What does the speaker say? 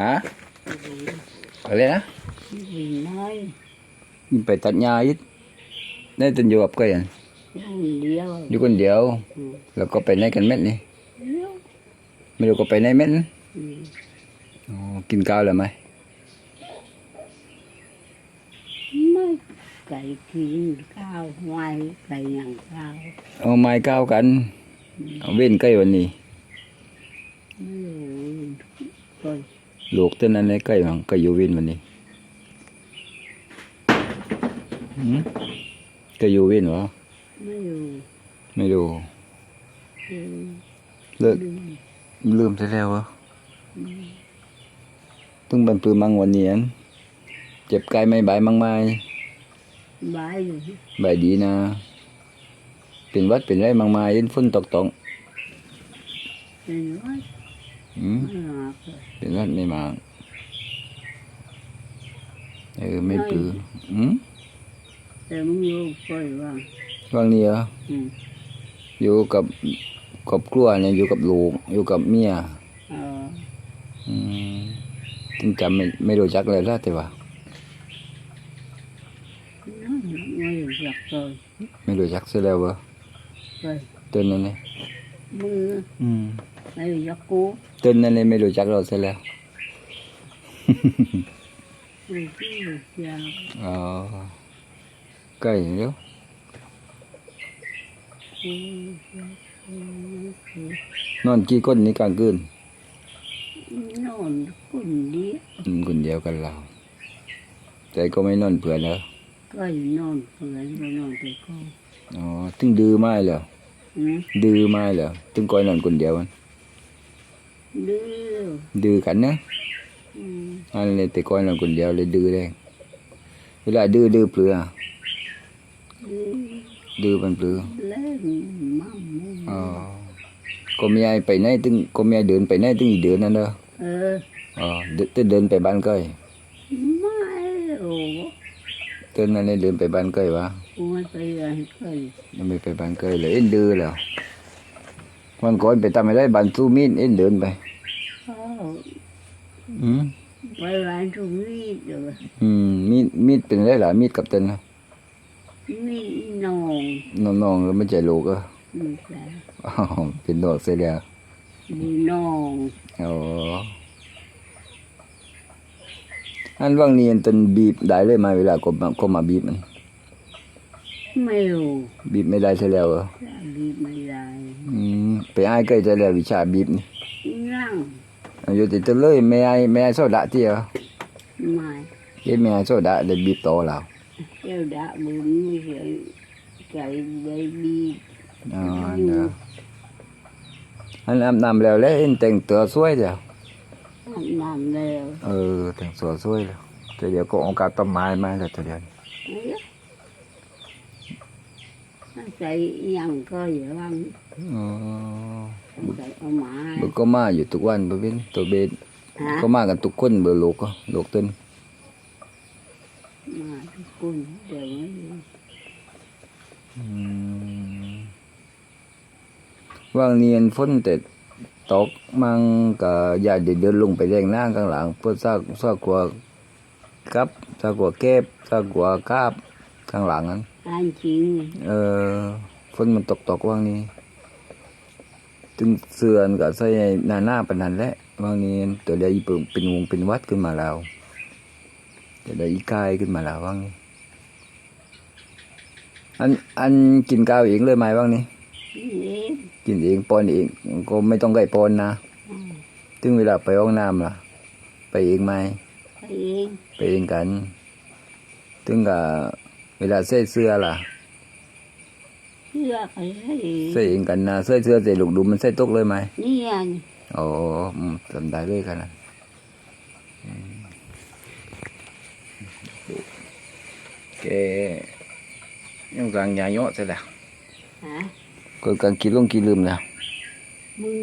ฮะอะไรนะยิ่งไปตัดหญ้าอีกได้ตันอยู่กับใครอะเดียวอยู่คนเดียว แล้วก็ไปไหนกันเม็ดนี่ไม่รู้ก็ไปไหนเม็ดนะกินข้าวแล้วไหมไม่ไก่กินข้าวไม่ไก่ย่างข้าวเอาไม้ข้าวกัน เอาเว้นใกล้วันนี้ ไม่รู้ก็ ลูกเต้นนั้นเลยใกล้มั้งใกล้อยู่เว้นวันนี้หืมใกล้อยู่เว้นเหรอไม่รู้ไม่รู้อืมเลิกดูลืมไปแล้วเหรอตึงบันปือมังวันนี้อันเจ็บกายไม่บายมังไม่บายอยู่บายดีนะเป็นหวัดเป็นไรมังไม่ยินฝนตกตองเป็นว่า อืมไม่หากเลยเป็นหวัดไม่มา เออไม่ปืออืมแต่มึงอยู่ก็ว่าว่างนี้เหรออืมอยู่กับครอบครัวเนี่ยอยู่กับลูกอยู่กับเมียเอออืมถึงจำไม่ไม่รู้จักเลยละแต่ว่านั่นไม่รู้จักเลยไม่รู้จักเสียแล้ววะเลยเต้นนั่นเลยมืออืม ไม่รู้จักกูเต้นนั่นเลยไม่รู้จักเราเสียแล้วไม่รู้จักอ๋อใกล้เดี๋ยวกูจักกูนอนกี่คนนี่กลางคืนนอนคนเดียวอืมคนเดียวกันเราแต่ก็ไม่นอนเผื่อแล้วก็นอนเพื่อนก็นอนแต่ก็อ๋อถึงดื้อไม่เหรออืมดื้อไม่เหรอถึงก้อยนอนคนเดียวมัน ดื้อดื้อกันนะอืมอันนี้แต่ก้อยนอนคนเดียวเลยดื้อเลยเวลาดื้อดื้อเปลือดื้อดื้อมันเปลือเล่นมั่มอ๋อก็ วะกูไม่ไปเรียนเคยยังไม่ไปบ้านก้อยเลยเอ็นดื้อแล้ววันก่อนไปทำอะไรบ้านสู้มีดเอ็นเดินไปเข้าอืมไปร้านตรงนี้เดี๋ยวอืมมีดมีดเป็นไรล่ะมีดกับเต้นนะมีนองน้องๆก็ไม่ใจลูกอะมีแต่อ๋อเป็นดอกเสียแล้วมีนองอ๋ออันว่างนี้อันต้นบีบได้เลยมาเวลาก็มาก็มาบีบมัน ไม่รู้บีบไม่ได้เสียแล้วเหรอบีบไม่ได้อืมไปอ้ายใกล้จะแล้ววิชาบีบนี่นั่งอยู่ติดตัวเลยไม่อ้ายไม่อ้ายโซดาเที่ยวไม่เฮ็ดไม่อ้ายโซดาเลยบีบต่อแล้วเจ้าดาบุญไม่ใช่ใจได้บีบอ๋อเด้ออันอาบน้ำแล้วแล้วเห็นแต่งตัวสวยจ้ะอาบน้ำแล้วเออแต่งตัวสวยแล้วแต่เดี๋ยวก็เองกาต้นไม้มาแล้วตัวเดียว ใจยังก็อย่าวังอ๋อใจเอาหมาเบอร์ก็มาอยู่ทุกวันเบอร์เป็นตัวเบนฮะก็มากันทุกคนเบอร์ลูกก็ลูกเต้นมาทุกคนเดี๋ยวไม่รู้อืมว่างเนียนฝนแต่ตกมังก็อย่าเดี๋ยวเดินลงไปแรงหน้าข้างหลังเพื่อซากซากกลัวกับซากกลัวแก็บซากกลัวคาบข้างหลังนั้น อันจริง เออฝนมันตกตกว่างนี้ถึงเสือนก็ใส่หน้าหน้าปานนั้นแหละว่างนี้ตัวเดียวอีเปิ่งเป็นวงเป็นวัดขึ้นมาแล้วตัวเดียวอีกายขึ้นมาแล้วว่างนี้อันอันกินข้าวเองเลยไหมว่างนี้นี่กินเองปอนเองก็ไม่ต้องไก่ปอนนะถึงเวลาไปห้องน้ำล่ะ ไปเองไหมไปเองไปเองกัน ถึงกับ เวลาใส่เสื้อล่ะเชื่อไปให้เองใส่เองกันนะใส่เสื้อใส่ลูกดูมันใส่ตกเลยไหมนี่ยังอ๋ออืมจำได้เลยกันนะอืมแกยังกลางยาเยอะใช่แล้วฮะก็กลางกินลงกินลืมแล้วมึง